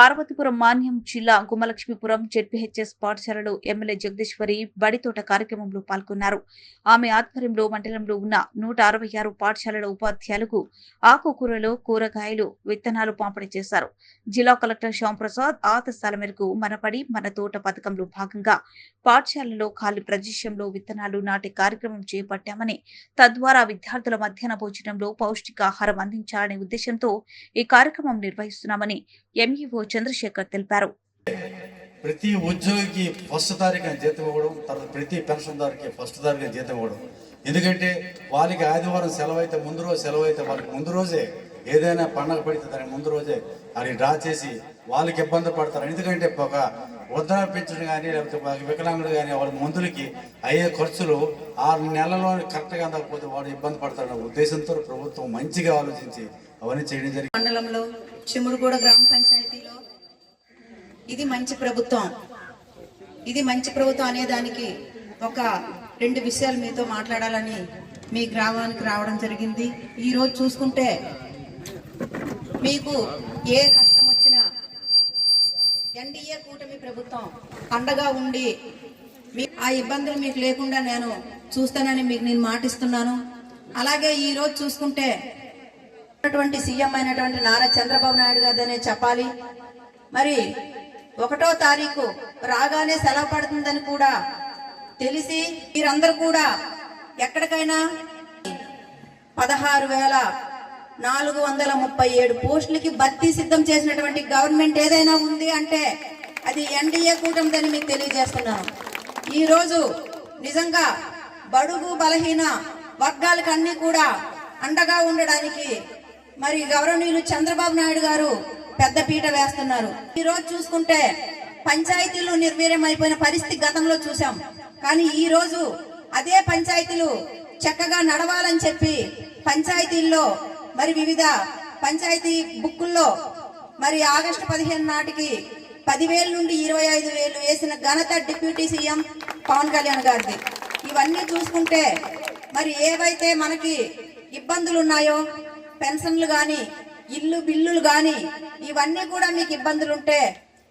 పార్వతీపురం మాన్యం జిల్లా గుమ్మలక్ష్మీపురం జెడ్పీహెచ్ఎస్ పాఠశాలలో ఎమ్మెల్యే జగదీశ్వరి బడితోట కార్యక్రమంలో పాల్గొన్నారు. ఆమె ఆధ్వర్యంలో మండలంలో ఉన్న నూట అరవై ఆరు పాఠశాలల ఉపాధ్యాయులకు ఆకుకూరలు కూరగాయలు విత్తనాలు పంపిణీ చేశారు. జిల్లా కలెక్టర్ శ్యాంప్రసాద్ ఆదేశాల మేరకు మనపడి మన తోట పథకంలో భాగంగా పాఠశాలలో ఖాళీ ప్రదేశంలో విత్తనాలు నాటే కార్యక్రమం చేపట్టామని తద్వారా విద్యార్థుల మధ్యాహ్న భోజనంలో పౌష్టికాహారం అందించాలనే ఉద్దేశంతో ఈ కార్యక్రమం నిర్వహిస్తున్నామని ఎంఈఓ చంద్రశేఖర్ తెలిపారు. ప్రతి ఉద్యోగికి ఫస్ట్ తారీఖున జీతం ఇవ్వడం తర్వాత ప్రతి పెన్షన్దారుకి ఫస్ట్ తారీఖున జీతం ఇవ్వడం. ఎందుకంటే వాళ్ళకి ఆదివారం సెలవు అయితే ముందు రోజు సెలవు అయితే వాళ్ళకి ముందు రోజే ఏదైనా పండగ పడితే దాని ముందు రోజే అది డ్రా చేసి వాళ్ళకి ఇబ్బంది పడతారు. ఎందుకంటే ఒక వృద్ధ పెంచడం కానీ లేకపోతే వికలాంగుడు కానీ వాళ్ళ మందులకి అయ్యే ఖర్చులు ఆరు నెలల్లో కరెక్ట్గా అందకపోతే వాడు ఇబ్బంది పడతారన్న ఉద్దేశంతో ప్రభుత్వం మంచిగా ఆలోచించి అవన్నీ చేయడం జరిగింది. మండలంలో చిమురుగూడ గ్రామ ఇది మంచి ప్రభుత్వం. ఇది మంచి ప్రభుత్వం అనే దానికి ఒక రెండు విషయాలు మీతో మాట్లాడాలని మీ గ్రామానికి రావడం జరిగింది. ఈరోజు చూసుకుంటే మీకు ఏ కష్టం వచ్చినా ఎన్డీఏ కూటమి ప్రభుత్వం అండగా ఉండి మీ ఆ ఇబ్బందులు మీకు లేకుండా నేను చూస్తానని మీకు నేను మాటిస్తున్నాను. అలాగే ఈరోజు చూసుకుంటే ఉన్నటువంటి సీఎం అయినటువంటి నారా చంద్రబాబు నాయుడు గారినే చెప్పాలి. మరి ఒకటో తారీఖు రాగానే సెలవు పడుతుందని కూడా తెలిసి మీరందరూ కూడా ఎక్కడికైనా పదహారు వేల నాలుగు వందల ముప్పై ఏడు పోస్టులకి భర్తీ సిద్ధం చేసినటువంటి గవర్నమెంట్ ఏదైనా ఉంది అంటే అది ఎన్డీఏ కూటమిదని మీకు తెలియజేస్తున్నాను. ఈరోజు నిజంగా బడుగు బలహీన వర్గాలకు కూడా అండగా ఉండడానికి మరి గౌరవనీయులు చంద్రబాబు నాయుడు గారు పెద్ద పీట వేస్తున్నారు. ఈ రోజు చూసుకుంటే పంచాయతీలు నిర్వీర్యం అయిపోయిన పరిస్థితి గతంలో చూసాం కానీ ఈ రోజు అదే పంచాయతీలు చక్కగా నడవాలని చెప్పి పంచాయతీల్లో మరి వివిధ పంచాయతీ బుక్కుల్లో మరి ఆగస్టు పదిహేను నాటికి పదివేల నుండి ఇరవై ఐదు వేలు వేసిన ఘనత డిప్యూటీ సీఎం పవన్ కళ్యాణ్ గారిది. ఇవన్నీ చూసుకుంటే మరి ఏవైతే మనకి ఇబ్బందులు ఉన్నాయో పెన్షన్లు కానీ ఇల్లు బిల్లులు కానీ ఇవన్నీ కూడా మీకు ఇబ్బందులు ఉంటే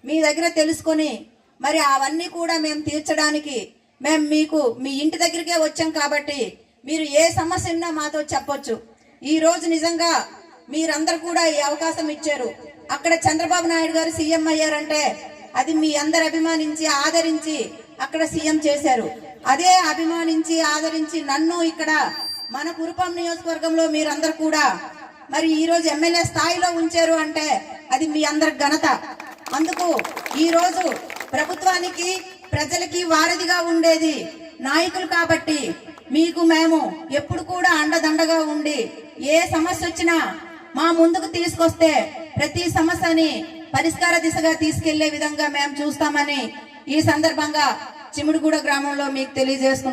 మీ దగ్గర తెలుసుకొని మరి అవన్నీ కూడా మేము తీర్చడానికి మేము మీకు మీ ఇంటి దగ్గరికే వచ్చాం కాబట్టి మీరు ఏ సమస్య ఉన్నా మాతో చెప్పొచ్చు. ఈరోజు నిజంగా మీరందరూ కూడా ఈ అవకాశం ఇచ్చారు. అక్కడ చంద్రబాబు నాయుడు గారు సీఎం అయ్యారంటే అది మీ అందరు అభిమానించి ఆదరించి అక్కడ సీఎం చేశారు. అదే అభిమానించి ఆదరించి నన్ను ఇక్కడ మన కురుపం నియోజకవర్గంలో మీరందరూ కూడా మరి ఈ రోజు ఎమ్మెల్యే స్థాయిలో ఉంచారు అంటే అది మీ అందరి ఘనత. అందుకు ఈ రోజు ప్రభుత్వానికి ప్రజలకి వారధిగా ఉండేది నాయకులు కాబట్టి మీకు మేము ఎప్పుడు కూడా అండదండగా ఉండి ఏ సమస్య వచ్చినా మా ముందుకు తీసుకొస్తే ప్రతి సమస్యని పరిష్కార దిశగా తీసుకెళ్ళే విధంగా మేము చూస్తామని ఈ సందర్భంగా చిముడుగూడ గ్రామంలో మీకు తెలియజేసుకుంటున్నాం.